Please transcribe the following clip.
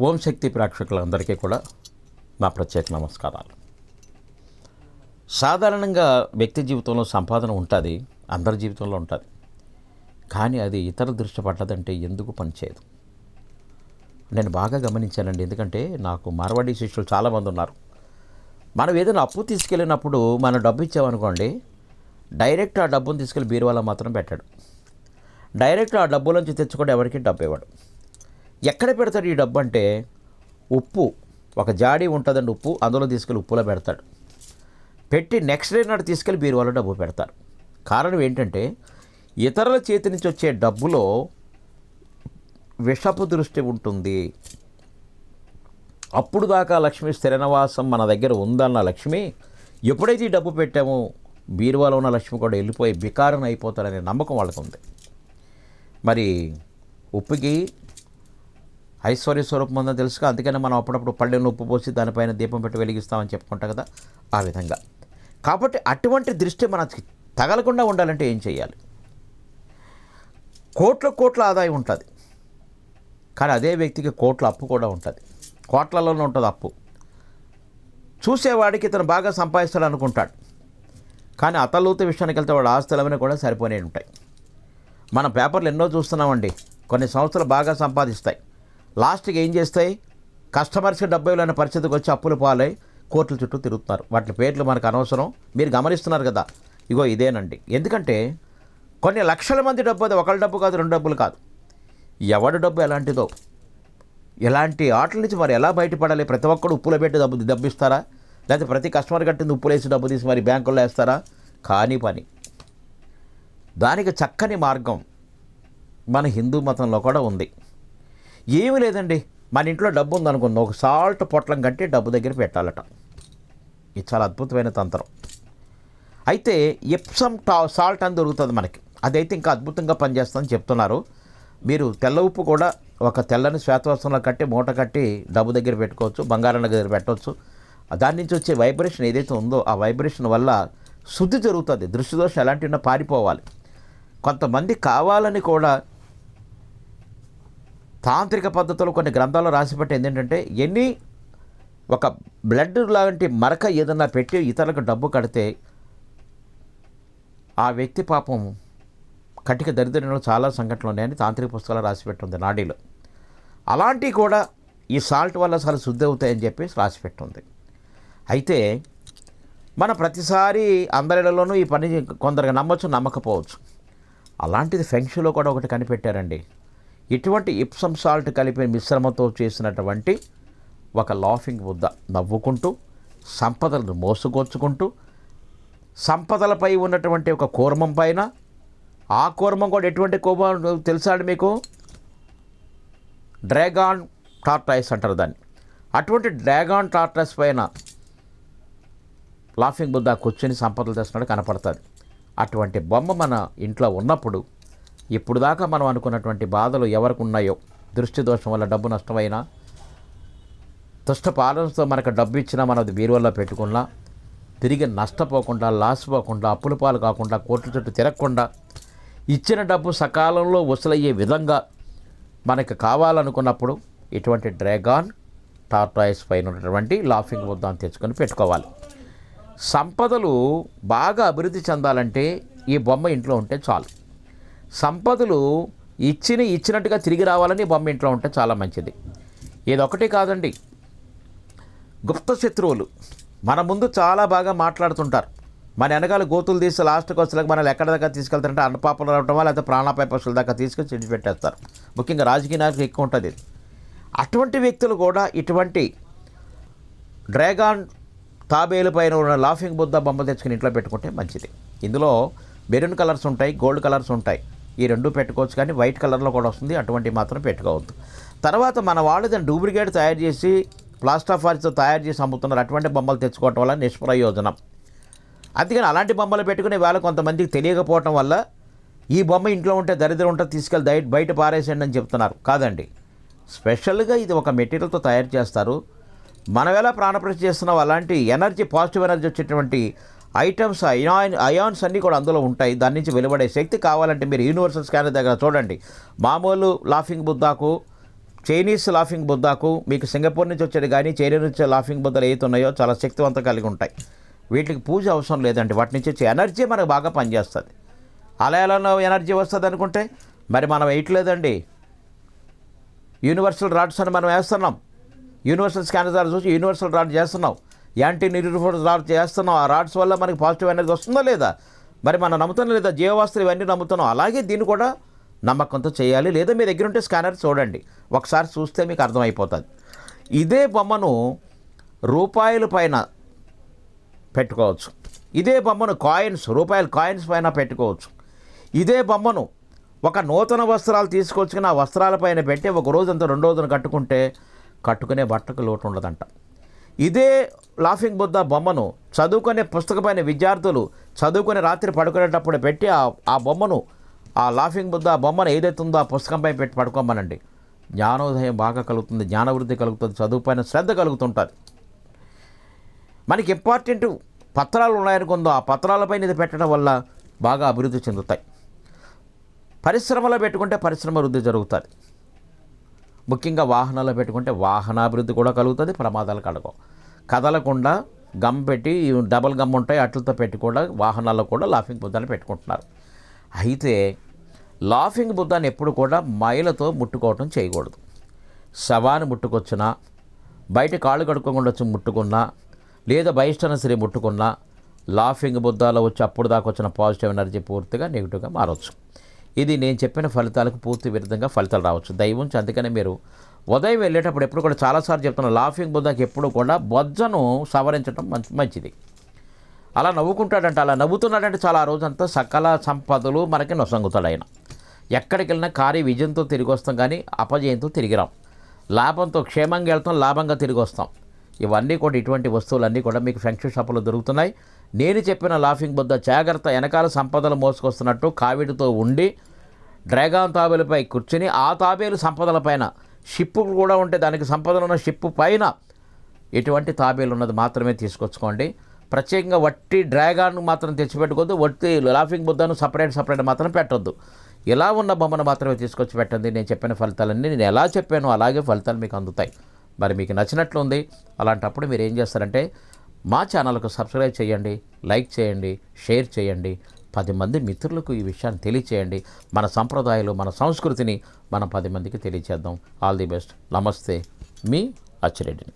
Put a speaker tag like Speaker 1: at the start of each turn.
Speaker 1: ఓం శక్తి ప్రేక్షకులందరికీ కూడా నా ప్రత్యేక నమస్కారాలు. సాధారణంగా వ్యక్తి జీవితంలో సంపాదన ఉంటుంది అందరి జీవితంలో ఉంటుంది. కానీ అది ఇతర దృష్టి పడ్డదంటే ఎందుకు పనిచేయదు నేను బాగా గమనించానండి. ఎందుకంటే నాకు మార్వాడి శిష్యులు చాలామంది ఉన్నారు. మనం ఏదైనా అప్పు తీసుకెళ్ళినప్పుడు మనం డబ్బు ఇచ్చామనుకోండి డైరెక్ట్ ఆ డబ్బును తీసుకెళ్ళి బీరువాలో మాత్రం పెట్టాడు. డైరెక్ట్ ఆ డబ్బులోంచి తెచ్చుకోవడం ఎవరికి డబ్బు ఇవ్వడు. ఎక్కడ పెడతాడు ఈ డబ్బు అంటే ఉప్పు ఒక జాడీ ఉంటుందండి ఉప్పు అందులో తీసుకెళ్ళి ఉప్పులో పెడతాడు. పెట్టి నెక్స్ట్ డే నాడు తీసుకెళ్ళి బీరువాలో డబ్బు పెడతారు. కారణం ఏంటంటే ఇతరుల చేతి నుంచి వచ్చే డబ్బులో విషపు దృష్టి ఉంటుంది. అప్పుడు దాకా లక్ష్మి స్థిరనివాసం మన దగ్గర ఉందన్న లక్ష్మి ఎప్పుడైతే ఈ డబ్బు పెట్టామో బీరువాలో ఉన్న లక్ష్మి కూడా వెళ్ళిపోయి బికారం అయిపోతారనే నమ్మకం వాళ్ళకు ఉంది మరి ఉప్పుకి ఐశ్వర్య స్వరూపం ఉందని తెలుసుగా. అందుకనే మనం అప్పుడప్పుడు పళ్ళెను ఉప్పు పోసి దానిపైన దీపం పెట్టి వెలిగిస్తామని చెప్పుకుంటాం కదా ఆ విధంగా. కాబట్టి అటువంటి దృష్టి మనకి తగలకుండా ఉండాలంటే ఏం చేయాలి కోట్ల కోట్ల ఆదాయం ఉంటుంది. కానీ అదే వ్యక్తికి కోట్ల అప్పు కూడా ఉంటుంది. కోట్లలోనే ఉంటుంది అప్పు. చూసేవాడికి ఇతను బాగా సంపాదిస్తాడు అనుకుంటాడు కానీ అతలూత విషయానికి వెళ్తే వాడు ఆస్తులవన్నీ కూడా సరిపోనే ఉంటాయి. మన పేపర్లు ఎన్నో చూస్తున్నామండి. కొన్ని సంస్థలు బాగా సంపాదిస్తాయి. లాస్ట్కి ఏం చేస్తాయి? కస్టమర్స్కి డబ్బు ఇవ్వలేని పరిస్థితికి వచ్చి అప్పులు పాలై కోర్టుల చుట్టూ తిరుగుతున్నారు. వాటి పేర్లు మనకు అనవసరం. మీరు గమనిస్తున్నారు కదా. ఇగో ఇదేనండి. ఎందుకంటే కొన్ని లక్షల మంది డబ్బు అది ఒకళ్ళ డబ్బు కాదు రెండు డబ్బులు కాదు. ఎవడి డబ్బు ఎలాంటిదో. ఎలాంటి ఆటల నుంచి మరి ఎలా బయటపడాలి? ప్రతి ఒక్కడు ఉప్పులో పెట్టి డబ్బు డబ్బిస్తారా లేకపోతే ప్రతి కస్టమర్ కట్టింది ఉప్పులేసి డబ్బు తీసి మరి బ్యాంకుల్లో వేస్తారా? కాని పని. దానికి చక్కని మార్గం మన హిందూ మతంలో కూడా ఉంది. ఏమీ లేదండి. మన ఇంట్లో డబ్బు ఉందనుకుందాం. ఒక సాల్ట్ పొట్లం కట్టి డబ్బు దగ్గర పెట్టాలట. ఇది చాలా అద్భుతమైన తంత్రం. అయితే ఎప్సమ్ టా సాల్ట్ అని దొరుకుతుంది మనకి. అదైతే ఇంకా అద్భుతంగా పనిచేస్తుందని చెప్తున్నారు. మీరు తెల్ల ఉప్పు కూడా ఒక తెల్లని శ్వేతవస్త్రంలో కట్టి మూట కట్టి డబ్బు దగ్గర పెట్టుకోవచ్చు బంగారం దగ్గర పెట్టవచ్చు. దాని నుంచి వచ్చే వైబ్రేషన్ ఏదైతే ఉందో ఆ వైబ్రేషన్ వల్ల శుద్ధి జరుగుతుంది. దృష్టి దోషం ఎలాంటి ఉన్నా పారిపోవాలి. కొంతమంది కావాలని కూడా తాంత్రిక పద్ధతులు కొన్ని గ్రంథాల్లో రాసిపెట్టేది ఏంటంటే ఎన్ని ఒక బ్లడ్ లాంటి మరక ఏదన్నా పెట్టి ఇతరులకు డబ్బు కడితే ఆ వ్యక్తి పాపం కటిక దరిద్రంలో చాలా సంఘటనలు ఉన్నాయని తాంత్రిక పుస్తకాలు రాసిపెట్టుంది నాడీలో. అలాంటివి కూడా ఈ సాల్ట్ వల్ల చాలా శుద్ధి అవుతాయని చెప్పేసి రాసిపెట్టుంది. అయితే మన ప్రతిసారి అందరిలోనూ ఈ పని కొందరికి నమ్మచ్చు నమ్మకపోవచ్చు. అలాంటిది ఫెంక్షన్లో కూడా ఒకటి కనిపెట్టారండి. ఇటువంటి ఇప్సమ్ సాల్ట్ కలిపిన మిశ్రమంతో చేసినటువంటి ఒక లాఫింగ్ ముద్ద నవ్వుకుంటూ సంపదలను మోసుకొచ్చుకుంటూ సంపదలపై ఉన్నటువంటి ఒక కూర్మం పైన ఆ కూర్మం కూడా ఎటువంటి కోపం తెలుసా అండి మీకు? డ్రాగాన్ టార్టైస్ అంటారు దాన్ని. అటువంటి డ్రాగాన్ టార్టైస్ పైన లాఫింగ్ బుద్ధ కూర్చొని సంపదలు తెస్తున్నాడు కనపడుతుంది. అటువంటి బొమ్మ మన ఇంట్లో ఉన్నప్పుడు ఇప్పుడు దాకా మనం అనుకున్నటువంటి బాధలు ఎవరికి ఉన్నాయో దృష్టి దోషం వల్ల డబ్బు నష్టమైనా దుష్ట పాలనతో మనకు డబ్బు ఇచ్చినా మనం అది బీరువల్లో పెట్టుకున్నా తిరిగి నష్టపోకుండా లాస్ పోకుండా అప్పుల పాలు కాకుండా కోట్ల చుట్టూ తిరగకుండా ఇచ్చిన డబ్బు సకాలంలో వసూలయ్యే విధంగా మనకు కావాలనుకున్నప్పుడు ఇటువంటి డ్రాగాన్ టార్టాయిస్ పైన ఉన్నటువంటి లాఫింగ్ ముద్దాన్ని తెచ్చుకొని పెట్టుకోవాలి. సంపదలు బాగా అభివృద్ధి చెందాలంటే ఈ బొమ్మ ఇంట్లో ఉంటే చాలు. సంపదలు ఇచ్చిన ఇచ్చినట్టుగా తిరిగి రావాలని బొమ్మ ఇంట్లో ఉంటే చాలా మంచిది. ఇదొకటి కాదండి. గుప్త శత్రువులు మన ముందు చాలా బాగా మాట్లాడుతుంటారు. మన వెనకాల గోతులు తీసి లాస్ట్కి వచ్చేలాగా మనల్ని ఎక్కడ దాకా తీసుకెళ్తారంటే అన్నపాపలు రావటమా లేకపోతే ప్రాణాపాయ పశువుల దాకా తీసుకొని చెడి పెట్టేస్తారు. ముఖ్యంగా రాజకీయ నాయకులు ఎక్కువ ఉంటుంది అటువంటి వ్యక్తులు కూడా ఇటువంటి డ్రాగాన్ తాబేలు పైన ఉన్న లాఫింగ్ బుద్ధ బొమ్మ తెచ్చుకుని ఇంట్లో పెట్టుకుంటే మంచిది. ఇందులో మెరూన్ కలర్స్ ఉంటాయి గోల్డ్ కలర్స్ ఉంటాయి. ఈ రెండు పెట్టుకోవచ్చు కానీ వైట్ కలర్లో కూడా వస్తుంది. అటువంటి మాత్రం పెట్టుకోవద్దు. తర్వాత మన వాళ్ళు దాన్ని డూప్లికేట్ తయారు చేసి ప్లాస్టర్ ఆఫ్ పారిస్తో తయారు చేసి అమ్ముతున్నారు. అటువంటి బొమ్మలు తెచ్చుకోవటం వల్ల నిష్ప్రయోజనం. అందుకని అలాంటి బొమ్మలు పెట్టుకునే వేళ కొంతమందికి తెలియకపోవటం వల్ల ఈ బొమ్మ ఇంట్లో ఉంటే దరిద్రం ఉంటే తీసుకెళ్ళి దయ బయట పారేసేయండి అని చెప్తున్నారు. కాదండి. స్పెషల్గా ఇది ఒక మెటీరియల్తో తయారు చేస్తారు. మనం ఎలా ప్రాణప్రతి చేస్తున్నాం అలాంటి ఎనర్జీ పాజిటివ్ ఎనర్జీ వచ్చేటువంటి ఐటమ్స్ అయాన్ అయాన్స్ అన్నీ కూడా అందులో ఉంటాయి. దాని నుంచి వెలువడే శక్తి కావాలంటే మీరు యూనివర్సల్ స్కానర్ దగ్గర చూడండి. మామూలు లాఫింగ్ బుద్ధాకు చైనీస్ లాఫింగ్ బుద్ధాకు మీకు సింగపూర్ నుంచి వచ్చేది కానీ చైనా నుంచి లాఫింగ్ బుద్ధలు ఏవైతే ఉన్నాయో చాలా శక్తివంతం కలిగి ఉంటాయి. వీటికి పూజ అవసరం లేదండి. వాటి నుంచి వచ్చే ఎనర్జీ మనకు బాగా పనిచేస్తుంది. ఆలయాలలో ఎనర్జీ వస్తుంది అనుకుంటే మరి మనం వేయట్లేదండి యూనివర్సల్ రాడ్స్ అని మనం వేస్తున్నాం. యూనివర్సల్ స్కానర్ ద్వారా చూసి యూనివర్సల్ రాడ్ చేస్తున్నాం. యాంటీ నిరూపణ రాడ్ చేస్తున్నాం ఆ రాడ్స్ వల్ల మనకి పాజిటివ్ ఎనర్జీ వస్తుందా లేదా? మరి మనం నమ్ముతున్నాం లేదా? జీవవాస్తులు ఇవన్నీ నమ్ముతున్నాం. అలాగే దీన్ని కూడా నమ్మకంతో చేయాలి. లేదా మీ దగ్గర ఉంటే స్కానర్ చూడండి. ఒకసారి చూస్తే మీకు అర్థమైపోతుంది. ఇదే బొమ్మను రూపాయల పైన పెట్టుకోవచ్చు. ఇదే బొమ్మను కాయిన్స్ రూపాయల కాయిన్స్ పైన పెట్టుకోవచ్చు. ఇదే బొమ్మను ఒక నూతన వస్త్రాలు తీసుకొచ్చుకుని ఆ వస్త్రాలపైన పెట్టి ఒక రోజంతా రెండు రోజున కట్టుకుంటే కట్టుకునే బట్టకు లోటు ఉండదంట. ఇదే లాఫింగ్ బుద్ధ బొమ్మను చదువుకునే పుస్తకమైన విద్యార్థులు చదువుకునే రాత్రి పడుకునేటప్పుడు పెట్టి ఆ ఆ బొమ్మను ఆ లాఫింగ్ బుద్ధ ఆ బొమ్మను ఏదైతే ఉందో ఆ పుస్తకంపై పెట్టి పడుకోమనండి. జ్ఞానోదయం బాగా కలుగుతుంది జ్ఞానవృద్ధి కలుగుతుంది చదువుపైన శ్రద్ధ కలుగుతుంటుంది. మనకి ఇంపార్టెంట్ పత్రాలు ఉన్నాయనుకుందో ఆ పత్రాలపైన ఇది పెట్టడం వల్ల బాగా అభివృద్ధి చెందుతాయి. పరిశ్రమలో పెట్టుకుంటే పరిశ్రమ వృద్ధి జరుగుతుంది. ముఖ్యంగా వాహనాలు పెట్టుకుంటే వాహనాభివృద్ధి కూడా కలుగుతుంది ప్రమాదాలు కలగవు. కదలకుండా గమ్ పెట్టి డబల్ గమ్ ఉంటాయి అట్లతో పెట్టి కూడా వాహనాల్లో కూడా లాఫింగ్ బుద్ధాన్ని పెట్టుకుంటున్నారు. అయితే లాఫింగ్ బుద్ధాన్ని ఎప్పుడు కూడా మైలతో ముట్టుకోవటం చేయకూడదు. శవాన్ని ముట్టుకొచ్చినా బయట కాళ్ళు కడుక్కోకుండా వచ్చి ముట్టుకున్నా లేదా బహిష్టన సరే ముట్టుకున్నా లాఫింగ్ బుద్ధాలో వచ్చి అప్పుడు దాకా వచ్చిన పాజిటివ్ ఎనర్జీ పూర్తిగా నెగిటివ్గా మారవచ్చు ఇది నేను చెప్పిన ఫలితాలకు పూర్తి విరుద్ధంగా ఫలితాలు రావచ్చు. దైవం అందుకనే మీరు ఉదయం వెళ్ళేటప్పుడు ఎప్పుడు కూడా చాలాసార్లు చెప్తున్నా లాఫింగ్ బుద్ధకి ఎప్పుడు కూడా బొజ్జను సవరించడం మంచి మంచిది. అలా నవ్వుకుంటాడంటే అలా నవ్వుతున్నాడంటే చాలా ఆ రోజంతా సకల సంపదలు మనకి నొసంగుతాడు ఆయన. ఎక్కడికి వెళ్ళినా కార్య విజయంతో తిరిగి వస్తాం కానీ అపజయంతో తిరిగి రాం. లాభంతో క్షేమంగా వెళ్తాం లాభంగా తిరిగి వస్తాం. ఇవన్నీ కూడా ఇటువంటి వస్తువులన్నీ కూడా మీకు ఫెంక్షన్ షాపులో దొరుకుతున్నాయి. నేను చెప్పిన లాఫింగ్ బుద్ధ జాగ్రత్త వెనకాల సంపదలు మోసుకొస్తున్నట్టు కావిడితో ఉండి డ్రాగాన్ తాబేలుపై కూర్చుని ఆ తాబేలు సంపదల పైన షిప్పు కూడా ఉంటే దానికి సంపదలు ఉన్న షిప్పు పైన ఎటువంటి తాబేలు ఉన్నది మాత్రమే తీసుకొచ్చుకోండి. ప్రత్యేకంగా వట్టి డ్రాగాన్ మాత్రం తెచ్చిపెట్టుకోవద్దు వట్టి లాఫింగ్ బుద్ధను సపరేట్ సపరేట్ మాత్రం పెట్టొద్దు. ఇలా ఉన్న బొమ్మను మాత్రమే తీసుకొచ్చి పెట్టండి. నేను చెప్పిన ఫలితాలన్నీ నేను ఎలా చెప్పానో అలాగే ఫలితాలు మీకు అందుతాయి. మరి మీకు నచ్చినట్లు ఉంది అలాంటప్పుడు మీరు ఏం చేస్తారంటే మా ఛానల్కు సబ్స్క్రైబ్ చేయండి లైక్ చేయండి షేర్ చేయండి పది మంది మిత్రులకు ఈ విషయాన్ని తెలియచేయండి. మన సంప్రదాయాలు మన సంస్కృతిని మనం పది మందికి తెలియచేద్దాం. All the best. నమస్తే. మీ అచ్చిరెడ్డిని.